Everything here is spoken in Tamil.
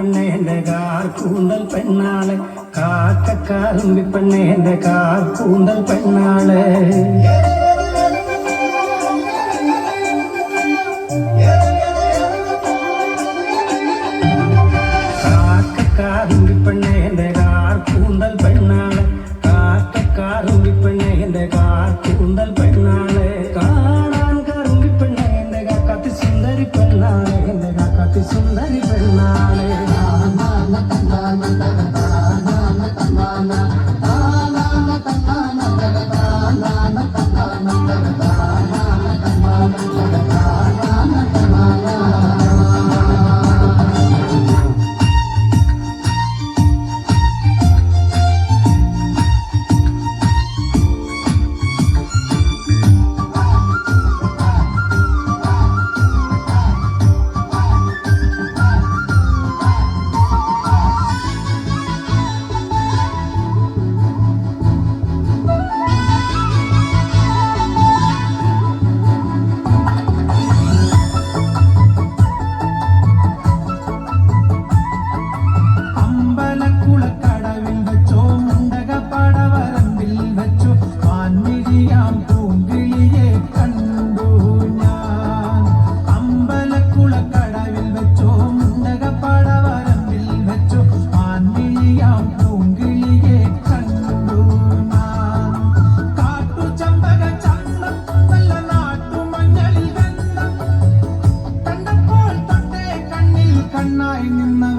பண்ணேண்ட கார் கூந்தல் பெண்ணாள. காக்க காலம்பி பண்ணேண்ட கார் கூந்தல் பெண்ணாள. காக்க காலம்பி பண்ணேண்ட கார் கூந்தல் பெண்ணாள. காக்க காலம்பி பண்ணேண்ட கார் கூந்தல் பெண்ணாள. காணான் கரும்பி பண்ணேண்ட காக்கத்து சுந்தரி பெண்ணாள. காக்கத்து சுந்தரி பெண்ணாளே. കണ്ണായി നിന്നവളെ